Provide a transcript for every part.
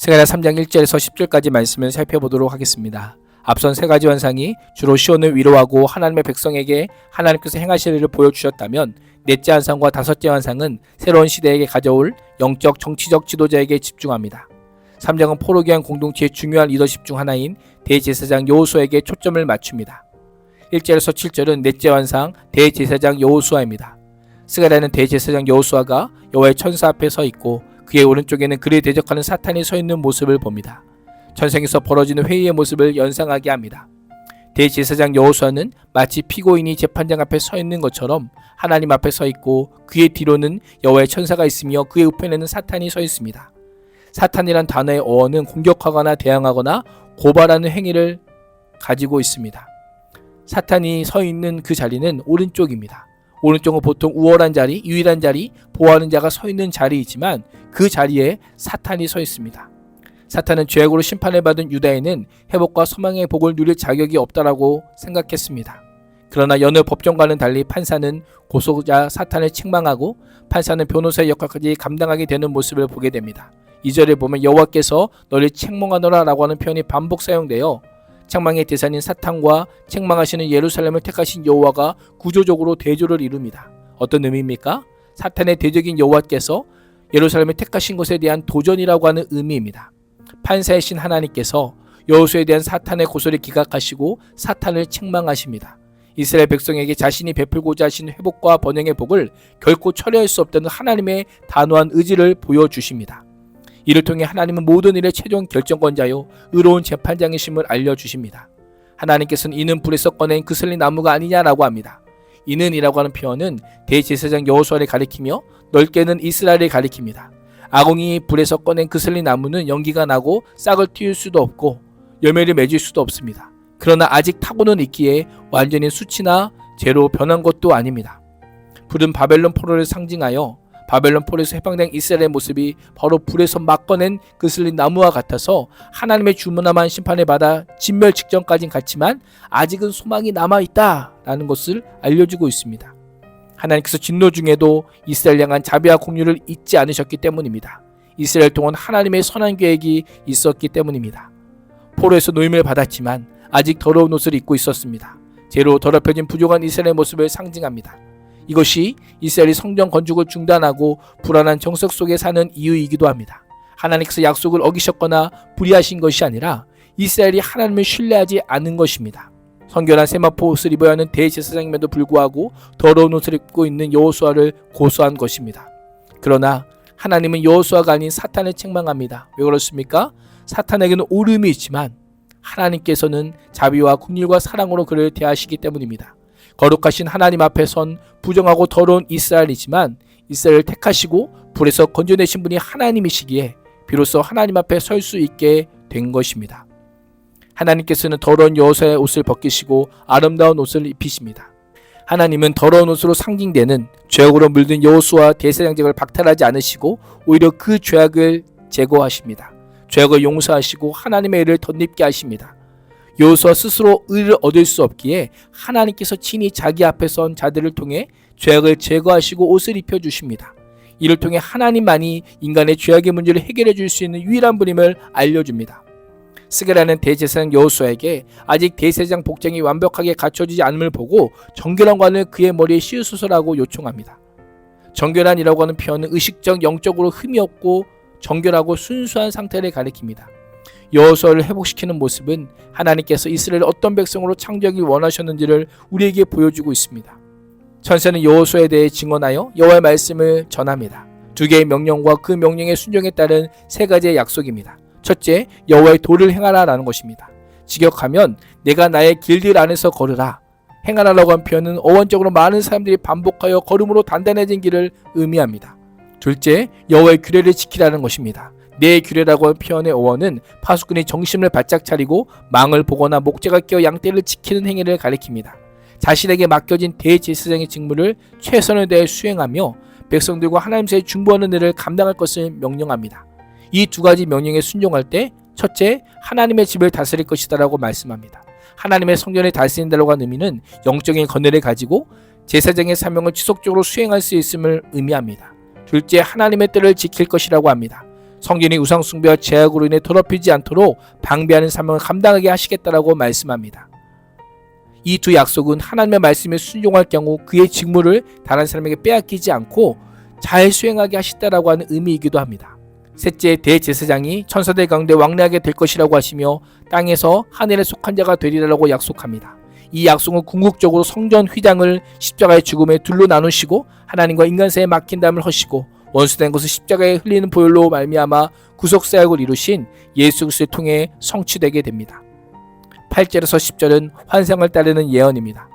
스가랴 3장 1절에서 10절까지 말씀을 살펴보도록 하겠습니다. 앞선 세 가지 환상이 주로 시온을 위로하고 하나님의 백성에게 하나님께서 행하실 일을 보여주셨다면 넷째 환상과 다섯째 환상은 새로운 시대에게 가져올 영적 정치적 지도자에게 집중합니다. 3장은 포로기한 공동체의 중요한 리더십 중 하나인 대제사장 여호수아에게 초점을 맞춥니다. 1절에서 7절은 넷째 환상 대제사장 여호수아입니다. 스가랴는 대제사장 여호수아가 여호와의 천사 앞에 서 있고 그의 오른쪽에는 그를 대적하는 사탄이 서 있는 모습을 봅니다. 천성에서 벌어지는 회의의 모습을 연상하게 합니다. 대제사장 여호수아는 마치 피고인이 재판장 앞에 서 있는 것처럼 하나님 앞에 서 있고 그의 뒤로는 여호와의 천사가 있으며 그의 우편에는 사탄이 서 있습니다. 사탄이란 단어의 어원은 공격하거나 대항하거나 고발하는 행위를 가지고 있습니다. 사탄이 서 있는 그 자리는 오른쪽입니다. 오른쪽은 보통 우월한 자리, 유일한 자리, 보호하는 자가 서 있는 자리이지만 그 자리에 사탄이 서 있습니다. 사탄은 죄악으로 심판을 받은 유다인은 회복과 소망의 복을 누릴 자격이 없다라고 생각했습니다. 그러나 여느 법정과는 달리 판사는 고소자 사탄을 책망하고 판사는 변호사의 역할까지 감당하게 되는 모습을 보게 됩니다. 이절에 보면 여호와께서 너를 책망하노라라고 하는 표현이 반복 사용되어 책망의 대상인 사탄과 책망하시는 예루살렘을 택하신 여호와가 구조적으로 대조를 이룹니다. 어떤 의미입니까? 사탄의 대적인 여호와께서 예루살렘을 택하신 것에 대한 도전이라고 하는 의미입니다. 판사이신 하나님께서 여호수에 대한 사탄의 고소를 기각하시고 사탄을 책망하십니다. 이스라엘 백성에게 자신이 베풀고자 하신 회복과 번영의 복을 결코 처리할 수 없다는 하나님의 단호한 의지를 보여주십니다. 이를 통해 하나님은 모든 일의 최종 결정권자요 의로운 재판장이심을 알려주십니다. 하나님께서는 이는 불에서 꺼낸 그슬린 나무가 아니냐라고 합니다. 이는이라고 하는 표현은 대제사장 여호수아를 가리키며 넓게는 이스라엘을 가리킵니다. 아공이 불에서 꺼낸 그슬린 나무는 연기가 나고 싹을 틔울 수도 없고 열매를 맺을 수도 없습니다. 그러나 아직 타고는 있기에 완전히 수치나 죄로 변한 것도 아닙니다. 불은 바벨론 포로를 상징하여 바벨론 포로에서 해방된 이스라엘의 모습이 바로 불에서 막 꺼낸 그슬린 나무와 같아서 하나님의 주문함한 심판을 받아 진멸 직전까진 갔지만 아직은 소망이 남아 있다 라는 것을 알려주고 있습니다. 하나님께서 진노 중에도 이스라엘 향한 자비와 공유를 잊지 않으셨기 때문입니다. 이스라엘 동안 하나님의 선한 계획이 있었기 때문입니다. 포로에서 노임을 받았지만 아직 더러운 옷을 입고 있었습니다. 죄로 더럽혀진 부족한 이스라엘의 모습을 상징합니다. 이것이 이스라엘이 성전 건축을 중단하고 불안한 정석 속에 사는 이유이기도 합니다. 하나님께서 약속을 어기셨거나 불의하신 것이 아니라 이스라엘이 하나님을 신뢰하지 않은 것입니다. 성결한 세마포 옷을 입어야 하는 대제사장임에도 불구하고 더러운 옷을 입고 있는 여호수아를 고소한 것입니다. 그러나 하나님은 여호수아가 아닌 사탄을 책망합니다. 왜 그렇습니까? 사탄에게는 오름이 있지만 하나님께서는 자비와 국률과 사랑으로 그를 대하시기 때문입니다. 거룩하신 하나님 앞에 선 부정하고 더러운 이스라엘이지만 이스라엘을 택하시고 불에서 건져내신 분이 하나님이시기에 비로소 하나님 앞에 설 수 있게 된 것입니다. 하나님께서는 더러운 여호수아의 옷을 벗기시고 아름다운 옷을 입히십니다. 하나님은 더러운 옷으로 상징되는 죄악으로 물든 여호수아 대세장직을 박탈하지 않으시고 오히려 그 죄악을 제거하십니다. 죄악을 용서하시고 하나님의 일을 덧입게 하십니다. 여호수아 스스로 의를 얻을 수 없기에 하나님께서 친히 자기 앞에 선 자들을 통해 죄악을 제거하시고 옷을 입혀 주십니다. 이를 통해 하나님만이 인간의 죄악의 문제를 해결해 줄 수 있는 유일한 분임을 알려줍니다. 스게라는 대제사장 여호수아에게 아직 대세장 복장이 완벽하게 갖춰지지 않음을 보고 정결한 관을 그의 머리에 씌우소서라고 요청합니다. 정결한이라고 하는 표현은 의식적 영적으로 흠이 없고 정결하고 순수한 상태를 가리킵니다. 여호수아를 회복시키는 모습은 하나님께서 이스라엘 어떤 백성으로 창조하기 원하셨는지를 우리에게 보여주고 있습니다. 천사는 여호수아에 대해 증언하여 여호와의 말씀을 전합니다. 두 개의 명령과 그 명령의 순종에 따른 세 가지의 약속입니다. 첫째, 여호와의 도를 행하라라는 것입니다. 직역하면 내가 나의 길들 안에서 걸으라. 행하라라고 한 표현은 어원적으로 많은 사람들이 반복하여 걸음으로 단단해진 길을 의미합니다. 둘째, 여호와의 규례를 지키라는 것입니다. 내 규례라고 한 표현의 어원은 파수꾼이 정신을 바짝 차리고 망을 보거나 목재가 끼어 양떼를 지키는 행위를 가리킵니다. 자신에게 맡겨진 대제사장의 직무를 최선을 다해 수행하며 백성들과 하나님 사이 중보하는 일을 감당할 것을 명령합니다. 이 두 가지 명령에 순종할 때 첫째, 하나님의 집을 다스릴 것이다라고 말씀합니다. 하나님의 성전을 다스린다고 하는 의미는 영적인 권위를 가지고 제사장의 사명을 지속적으로 수행할 수 있음을 의미합니다. 둘째, 하나님의 때를 지킬 것이라고 합니다. 성전이 우상 숭배와 제약으로 인해 더럽히지 않도록 방비하는 사명을 감당하게 하시겠다라고 말씀합니다. 이 두 약속은 하나님의 말씀에 순종할 경우 그의 직무를 다른 사람에게 빼앗기지 않고 잘 수행하게 하시다라고 하는 의미이기도 합니다. 셋째 대제사장이 천사들 가운데 왕래하게 될 것이라고 하시며 땅에서 하늘에 속한 자가 되리라고 약속합니다. 이 약속은 궁극적으로 성전 휘장을 십자가의 죽음에 둘로 나누시고 하나님과 인간 사이에 막힌 담을 허시고 원수된 것을 십자가에 흘리는 보혈로 말미암아 구속 사역을 이루신 예수 그리스도를 통해 성취되게 됩니다. 8절에서 10절은 환상을 따르는 예언입니다.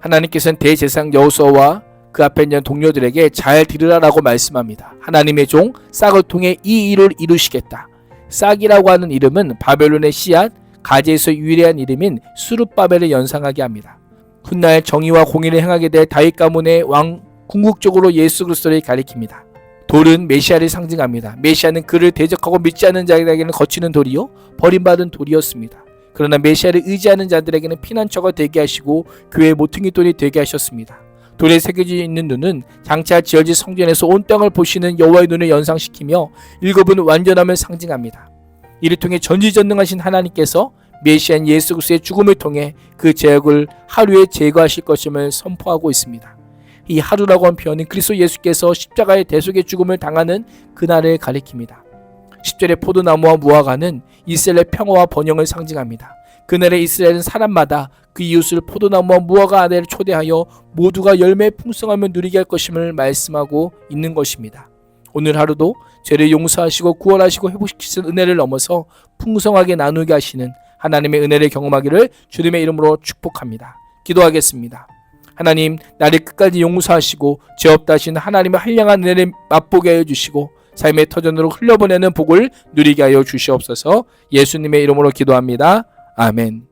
하나님께서는 대제사장 여호수아와 그 앞에 있는 동료들에게 잘 들으라라고 말씀합니다. 하나님의 종 싹을 통해 이 일을 이루시겠다. 싹이라고 하는 이름은 바벨론의 씨앗, 가지에서 유일한 이름인 수르바벨을 연상하게 합니다. 훗날 정의와 공의를 행하게 될 다윗 가문의 왕 궁극적으로 예수 그리스도를 가리킵니다. 돌은 메시아를 상징합니다. 메시아는 그를 대적하고 믿지 않는 자들에게는 거치는 돌이요 버림받은 돌이었습니다. 그러나 메시아를 의지하는 자들에게는 피난처가 되게 하시고 교회의 모퉁이 돌이 되게 하셨습니다. 돌에 새겨져 있는 눈은 장차 지어질 성전에서 온 땅을 보시는 여호와의 눈을 연상시키며 일곱은 완전함을 상징합니다. 이를 통해 전지전능하신 하나님께서 메시안 예수 그리스도의 죽음을 통해 그 죄악을 하루에 제거하실 것임을 선포하고 있습니다. 이 하루라고 한 표현은 그리스도 예수께서 십자가의 대속의 죽음을 당하는 그날을 가리킵니다. 10절의 포도나무와 무화과는 이스라엘의 평화와 번영을 상징합니다. 그날에 이스라엘은 사람마다 그 이웃을 포도나무와 무화과 아래를 초대하여 모두가 열매 풍성하며 누리게 할 것임을 말씀하고 있는 것입니다. 오늘 하루도 죄를 용서하시고 구원하시고 회복시키신 은혜를 넘어서 풍성하게 나누게 하시는 하나님의 은혜를 경험하기를 주님의 이름으로 축복합니다. 기도하겠습니다. 하나님 나를 끝까지 용서하시고 죄 없다 하신 하나님의 한량한 은혜를 맛보게 하여 주시고 삶의 터전으로 흘려보내는 복을 누리게 하여 주시옵소서 예수님의 이름으로 기도합니다. 아멘.